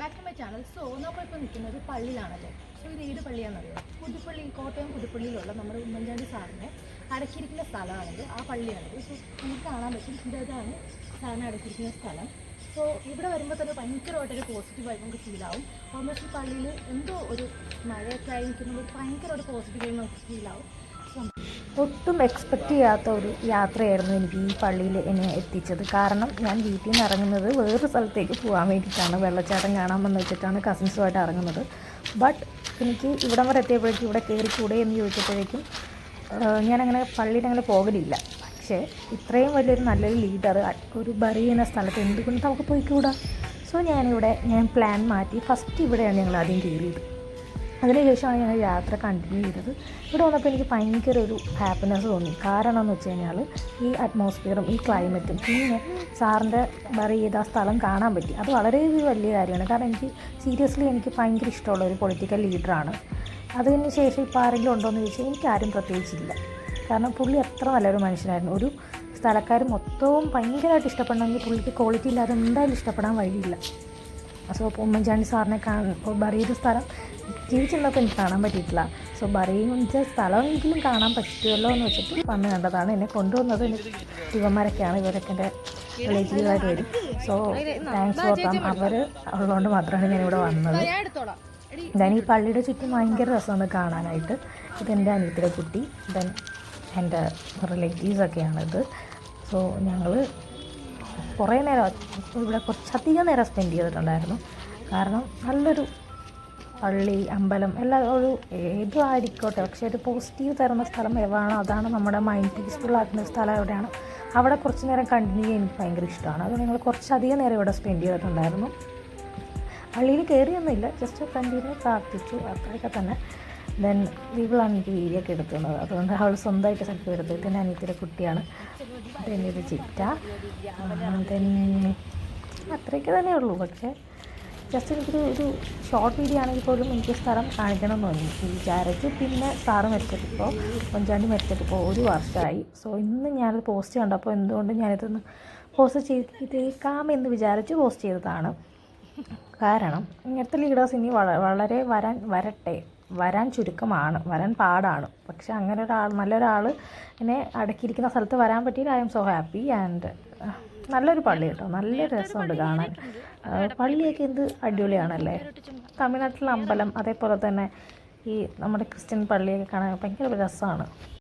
Back my channel so നമ്മളിപ്പോൾ നിൽക്കുന്നത് പള്ളിയിലാണല്ലോ? So ഇത് ഏത് പള്ളിയാണെന്നറിയോ? പുതുപ്പള്ളി കോട്ടയം പുതുപ്പള്ളിയിലുള്ള നമ്മുടെ ഉമ്മൻചാണ്ടി സാറിനെ അടക്കിയിരിക്കുന്ന സ്ഥലമാണിത്. ആ പള്ളിയാണിത്. സോ നമുക്ക് കാണാൻ പറ്റും. ഇതാണ് സാറിനെ അടക്കിയിരിക്കുന്ന സ്ഥലം. സോ ഇവിടെ വരുമ്പോൾ തന്നെ ഭയങ്കരമായിട്ടൊരു പോസിറ്റീവായിട്ട് നമുക്ക് ഫീലാവും ഓൾമോസ്റ്റ് പള്ളിയിൽ എന്തോ ഒരു മഴയൊക്കെ ആയി നിൽക്കുമ്പോൾ ഭയങ്കര ഒരു പോസിറ്റീവായി നമുക്ക് ഫീലാവും ഒട്ടും എക്സ്പെക്റ്റ് ചെയ്യാത്ത ഒരു യാത്രയായിരുന്നു എനിക്ക് ഈ പള്ളിയിൽ എന്നെ എത്തിച്ചത്. കാരണം ഞാൻ വീട്ടിൽ നിന്ന് ഇറങ്ങുന്നത് വേറൊരു സ്ഥലത്തേക്ക് പോകാൻ വേണ്ടിയിട്ടാണ്. വെള്ളച്ചാട്ടം കാണാമെന്ന് വെച്ചിട്ടാണ് കസിൻസുമായിട്ട് ഇറങ്ങുന്നത്. ബട്ട് എനിക്ക് ഇവിടം വരെ എത്തിയപ്പോഴേക്കും ഇവിടെ കയറിക്കൂടെ എന്ന് ചോദിച്ചപ്പോഴേക്കും ഞാനങ്ങനെ പള്ളിയിൽ അങ്ങനെ പോകലില്ല. പക്ഷേ ഇത്രയും വലിയൊരു നല്ലൊരു ലീഡർ ഒരു ബറി എന്ന സ്ഥലത്ത് എന്തുകൊണ്ട് നമുക്ക് പോയിക്കൂടാ? സോ ഞാനിവിടെ ഞാൻ പ്ലാൻ മാറ്റി ഫസ്റ്റ് ഇവിടെയാണ് ഞങ്ങൾ ആദ്യം കയറിയത്. അതിനുശേഷമാണ് ഞാൻ യാത്ര കണ്ടിന്യൂ ചെയ്തത്. ഇവിടെ വന്നപ്പോൾ എനിക്ക് ഭയങ്കര ഒരു ഹാപ്പിനെസ് തോന്നി. കാരണം എന്ന് വെച്ച് കഴിഞ്ഞാൽ ഈ അറ്റ്മോസ്ഫിയറും ഈ ക്ലൈമറ്റും പിന്നെ സാറിന്റെ ബറി ചെയ്ത സ്ഥലം കാണാൻ പറ്റി. അത് വളരെ വലിയ കാര്യമാണ്. കാരണം എനിക്ക് സീരിയസ്ലി എനിക്ക് ഭയങ്കര ഇഷ്ടമുള്ള ഒരു പൊളിറ്റിക്കൽ ലീഡറാണ് അതിന് ശേഷം ഇപ്പോൾ ആരെങ്കിലും ഉണ്ടോ എന്ന് ചോദിച്ചാൽ എനിക്ക് ആരും പ്രത്യേകിച്ചില്ല. കാരണം പുള്ളി എത്ര നല്ലൊരു മനുഷ്യനായിരുന്നു. ഒരു സ്ഥലക്കാർ മൊത്തവും ഭയങ്കരമായിട്ട് ഇഷ്ടപ്പെടണമെങ്കിൽ പുള്ളിക്ക് ക്വാളിറ്റി ഇല്ലാതെ എന്തായാലും ഇഷ്ടപ്പെടാൻ വഴിയില്ല. സോ ഉമ്മൻചാണ്ടി സാറിനെ കാണാൻ ഇപ്പോൾ ബറിയുടെ സ്ഥലം ജീവിച്ചിരുന്നപ്പോൾ എനിക്ക് കാണാൻ പറ്റിയിട്ടില്ല. സോ ബറിയുടെ സ്ഥലമെങ്കിലും കാണാൻ പറ്റുമല്ലോ എന്ന് വെച്ചിട്ട് വന്ന് കണ്ടതാണ്. എന്നെ കൊണ്ടുവന്നത് എന്റെ ശിവന്മാരൊക്കെയാണ്. ഇവരൊക്കെ എന്റെ റിലേറ്റീവായിട്ട് വരും. സോ താങ്ക്സ് ഫോർ ദം അവർ ഉള്ളതുകൊണ്ട് മാത്രമാണ് ഞാനിവിടെ വന്നത്. ഞാൻ ഈ പള്ളിയുടെ ചുറ്റും ഭയങ്കര രസമാണ് കാണാനായിട്ട്. ഇതെന്റെ അനിയത്തിയുടെ കുട്ടി ദെൻ എന്റെ റിലേറ്റീവ്സൊക്കെയാണിത് സോ ഞങ്ങൾ കുറേ നേരം ഇവിടെ കുറച്ചധികം നേരം സ്പെൻഡ് ചെയ്തിട്ടുണ്ടായിരുന്നു. കാരണം നല്ലൊരു പള്ളി അമ്പലം എല്ലാം ഒരു ഏതും ആയിരിക്കോട്ടെ. പക്ഷെ ഒരു പോസിറ്റീവ് തരുന്ന സ്ഥലം എവിടെയാണോ അതാണ് നമ്മുടെ മൈൻഡ് പീസ്ഫുൾ ആക്കുന്ന സ്ഥലം എവിടെയാണ്? അവിടെ കുറച്ച് നേരം കണ്ടിന്യൂ ചെയ്യാൻ എനിക്ക് ഭയങ്കര ഇഷ്ടമാണ്. അത് ഞങ്ങൾ കുറച്ചധികം നേരം ഇവിടെ സ്പെൻഡ് ചെയ്തിട്ടുണ്ടായിരുന്നു. പള്ളിയിൽ കയറിയൊന്നുമില്ല ജസ്റ്റ് കണ്ടിന്യൂ പ്രാർത്ഥിച്ചു. അത്രയൊക്കെ തന്നെ. ദെൻ വീട്ടിലാണ് എനിക്ക് വീഡിയോ ഒക്കെ എടുക്കുന്നത്. അതുകൊണ്ട് അവൾ സ്വന്തമായിട്ട് സെൽഫി എടുത്തു പിന്നെ അനിയത്തിന്റെ കുട്ടിയാണ്. ദെൻ ഇത് ചിറ്റ. ദെൻ അത്രയൊക്കെ തന്നെ ഉള്ളൂ പക്ഷേ ജസ്റ്റ് എനിക്കൊരു ഒരു ഷോർട്ട് വീഡിയോ ആണെങ്കിൽ പോലും എനിക്ക് സ്ഥലം കാണിക്കണം എന്ന് തോന്നി വിചാരിച്ചു പിന്നെ സാറ് മരിച്ചിട്ടിപ്പോൾ പഞ്ചാണ്ടി മരിച്ചിട്ടിപ്പോൾ ഒരു വർഷമായി സോ ഇന്ന് ഞാനത് പോസ്റ്റ് കണ്ടപ്പോൾ എന്തുകൊണ്ട് ഞാനിതൊന്ന് പോസ്റ്റ് ചെയ്തേക്കാം എന്ന് വിചാരിച്ച് പോസ്റ്റ് ചെയ്തതാണ്. കാരണം ഇങ്ങനത്തെ ലീഡേഴ്സ് ഇനി വളരെ വരാൻ വരട്ടെ. വരാൻ ചുരുക്കമാണ് വരാൻ പാടാണ്. പക്ഷെ അങ്ങനെ ഒരാൾ നല്ലൊരാൾ എന്നെ അടക്കിയിരിക്കുന്ന സ്ഥലത്ത് വരാൻ പറ്റിയില്ല. I am so happy and നല്ലൊരു പള്ളി കേട്ടോ. നല്ല രസമുണ്ട് കാണാൻ. പള്ളിയൊക്കെ എന്ത് അടിപൊളിയാണല്ലേ? തമിഴ്നാട്ടിലെ അമ്പലം അതേപോലെ തന്നെ ഈ നമ്മുടെ ക്രിസ്ത്യൻ പള്ളിയൊക്കെ കാണാൻ ഭയങ്കര രസമാണ്.